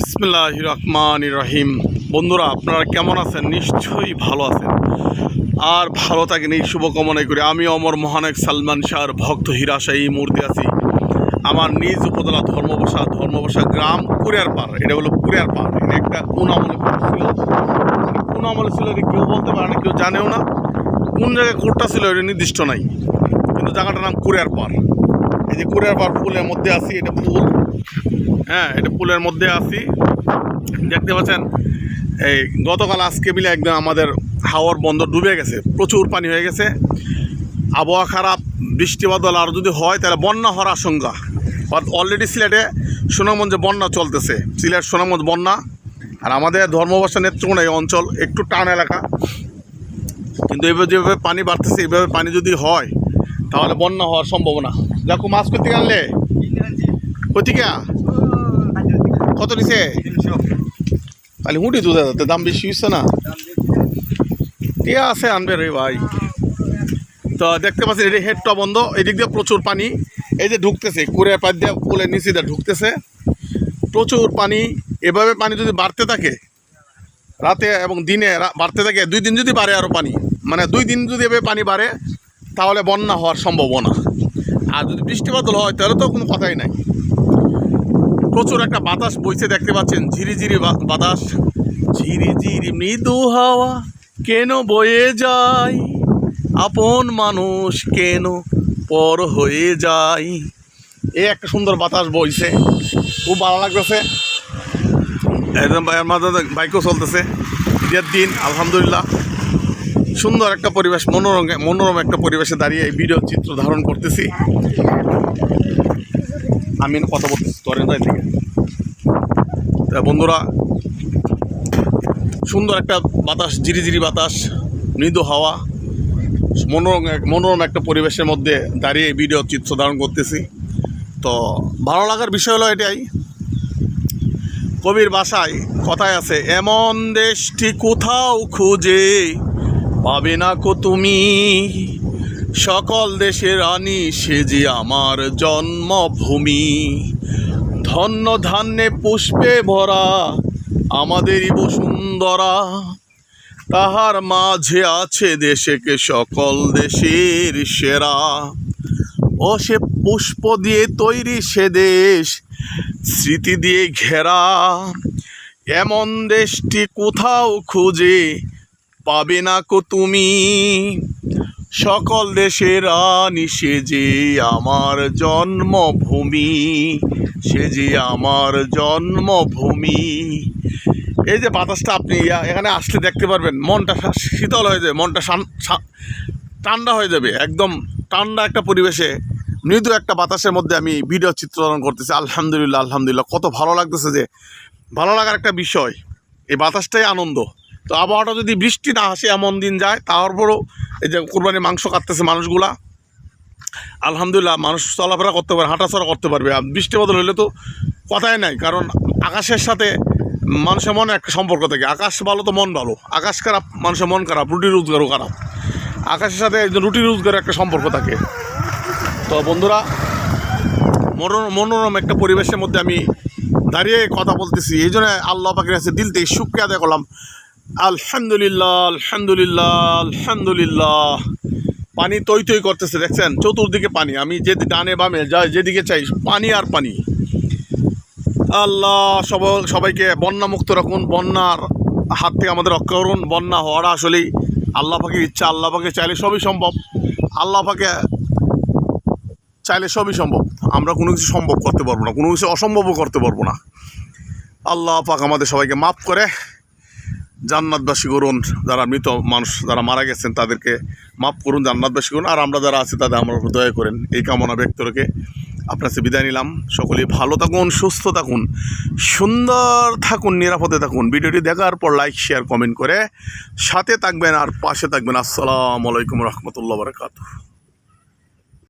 বিসমিল্লাহ রহমান রহিম বন্ধুরা, আপনারা কেমন আছেন? নিশ্চয়ই ভালো আছেন। আর ভালো থাকেন এই শুভকামনাই করি আমি অমর মহানায়ক সালমান শাহর ভক্ত হিরাশা এই মুহূর্তে আছি। আমার নিজ উপজেলা ধর্মবসা ধর্মবসা গ্রাম কুরিয়ার পাড়। এটা হলো কুরিয়ার পাড়। এটা একটা কোন আমলে ছিল। কোন আমলে ছিল এটা কেউ বলতে পারে না, কেউ জানেও না। কোন জায়গায় কোর্টটা ছিল এটা নির্দিষ্ট নাই। কিন্তু জায়গাটার নাম কুরিয়ার পাড়। এই যে কুরিয়ার পাড় পুলের মধ্যে আছি, এটা পুল হ্যাঁ এটা পুলের মধ্যে আছি। দেখতে পাচ্ছেন, এই গতকাল আজকে মিলে একদম আমাদের হাওয়ার বন্দর ডুবে গেছে, প্রচুর পানি হয়ে গেছে। আবহাওয়া খারাপ, বৃষ্টি বাদল আর যদি হয়, তাহলে বন্যা হওয়ার আশঙ্কা। অলরেডি সিলেটে সুনামগঞ্জে বন্যা চলতেছে। সিলেট সুনামগঞ্জ বন্যা। আর আমাদের ধর্মবর্ষা নেত্রকোনা এই অঞ্চল একটু টান এলাকা। কিন্তু এভাবে যেভাবে পানি বাড়তেছে এইভাবে পানি যদি হয়, তাহলে বন্যা হওয়ার সম্ভাবনা। দেখো মাছ করতে আনলে কোথেকে কত নিছে? খালি হুঁটি দুধ যাতে দাম বেশি হচ্ছে না। ঠিক আছে আনবে রে ভাই? তো দেখতে পাচ্ছি এটা হেডটা বন্ধ, এদিক দিয়ে প্রচুর পানি। এই যে ঢুকতেছে কুড়ে পাত দিয়ে পুলের নিচে দিয়ে ঢুকতেছে। প্রচুর পানি, এভাবে পানি যদি বাড়তে থাকে, রাতে এবং দিনে বাড়তে থাকে, দুই দিন যদি বাড়ে আরও পানি। মানে দুই দিন যদি এভাবে পানি বাড়ে, তাহলে বন্যা হওয়ার সম্ভাবনা। আর যদি বৃষ্টিপাতল হয়, তাহলে তো কোনো কথাই নাই। প্রচুর একটা বাতাস বইছে, দেখতে পাচ্ছেন ঝিরিঝিরি বাতাস। ঝিরিঝিরি মৃদু হাওয়া কেন বয়ে যায়? আপন মানুষ কেন পর হয়ে যায়? এ একটা সুন্দর বাতাস বইছে। খুব ভালো লাগতেছে। একদম এর মাঝে বাইকও চলতেছে। ঈদের দিন, আলহামদুলিল্লাহ। সুন্দর একটা পরিবেশ, মনোরম মনোরম একটা পরিবেশে দাঁড়িয়ে এই ভিডিও চিত্র ধারণ করতেছি। আমি কথা বলতেছি তরেন্দ্রাই থেকে বন্ধুরা, সুন্দর একটা বাতাস জিরিজিরি বাতাস, মৃদু হাওয়া, মনোরম মনোরম একটা পরিবেশের মধ্যে দাঁড়িয়ে ভিডিও চিত্র ধারণ করতেছি। তো ভালো লাগার বিষয় হলো এটাই, কবির বাসায় কথায় আছে, এমন দেশটি কোথাও খুঁজে পাবে না কো তুমি। সকল দেশের রানী, সে যে আমার জন্মভূমি। ধন্য ধান্যে পুষ্পে ভরা আমাদেরই বসুন্ধরা। তাহার মাঝে আছে দেশেকে সকল দেশের সেরা। ও সে পুষ্প দিয়ে তৈরি সে দেশ, স্মৃতি দিয়ে ঘেরা। এমন দেশটি কোথাও খুঁজে পাবে না কো তুমি। সকল দেশের রানী, সে যে আমার জন্মভূমি, সে যে আমার জন্মভূমি। এই যে বাতাসটা আপনি এখানে আসলে দেখতে পারবেন, মনটা শীতল হয়ে যাবে, মনটা ঠান্ডা হয়ে যাবে, একদম ঠান্ডা একটা পরিবেশে। মৃদু একটা বাতাসের মধ্যে আমি ভিডিও চিত্রধারণ করতেছি, আলহামদুলিল্লাহ আলহামদুলিল্লাহ। কত ভালো লাগতেছে যে, ভালো লাগার একটা বিষয়, এই বাতাসটাই আনন্দ। তো আবহাওয়াটা যদি বৃষ্টি না আসে এমন দিন যায়, তারপরও এই যে কোরবানির মাংস কাটতেছে মানুষগুলা। আলহামদুলিল্লাহ মানুষ চলাফেরা করতে পারে, হাঁটাচলা করতে পারবে। আর বৃষ্টি বদল হলে তো কথাই নাই, কারণ আকাশের সাথে মানুষের মনে একটা সম্পর্ক থাকে। আকাশ ভালো তো মন ভালো, আকাশ খারাপ, মানুষের মন খারাপ, রুটি রোজগারও খারাপ। আকাশের সাথে একজন রুটি রোজগারের একটা সম্পর্ক থাকে। তো বন্ধুরা, মনোরম মনোরম একটা পরিবেশের মধ্যে আমি দাঁড়িয়ে কথা বলতেছি। এই জন্য আল্লাহ পাখির কাছে দিল থেকে শুক্রিয়া আদায় করলাম। আলহামদুলিল্লাহ আলহামদুলিল্লাহ আলহামদুলিল্লাহ। পানি তৈ তৈ করতেছে, দেখছেন? চতুর্দিকে পানি। আমি যে ডানে বামে যা যেদিকে চাই, পানি আর পানি। আল্লাহ, সব সবাইকে বন্যা মুক্ত রাখুন। বন্যার হাত থেকে আমাদের রক্ষা করুন। বন্যা হওয়াটা আসলেই আল্লাহ পাখির ইচ্ছা। আল্লাহ পাকে চাইলে সবই সম্ভব। আল্লাহ পাকে চাইলে সবই সম্ভব। আমরা কোনো কিছু সম্ভব করতে পারব না। কোনো কিছু অসম্ভবও করতে পারব না। আল্লাহ পাক আমাদের সবাইকে মাফ করে। জান্নাতবাসী করুন, যারা মৃত মানুষ, যারা মারা গেছেন, তাদেরকে মাফ করুন, জান্নাতবাসী করুন। আর আমরা যারা আছি, তাদের আমরা দয়া করেন, এই কামনা ব্যক্ত রেখে আপনার কাছে বিদায় নিলাম। সকলেই ভালো থাকুন, সুস্থ থাকুন, সুন্দর থাকুন, নিরাপদে থাকুন। ভিডিওটি দেখার পর লাইক শেয়ার কমেন্ট করে সাথে থাকবেন আর পাশে থাকবেন। আসসালামু আলাইকুম রহমতুল্লাহ বারকাতুহ।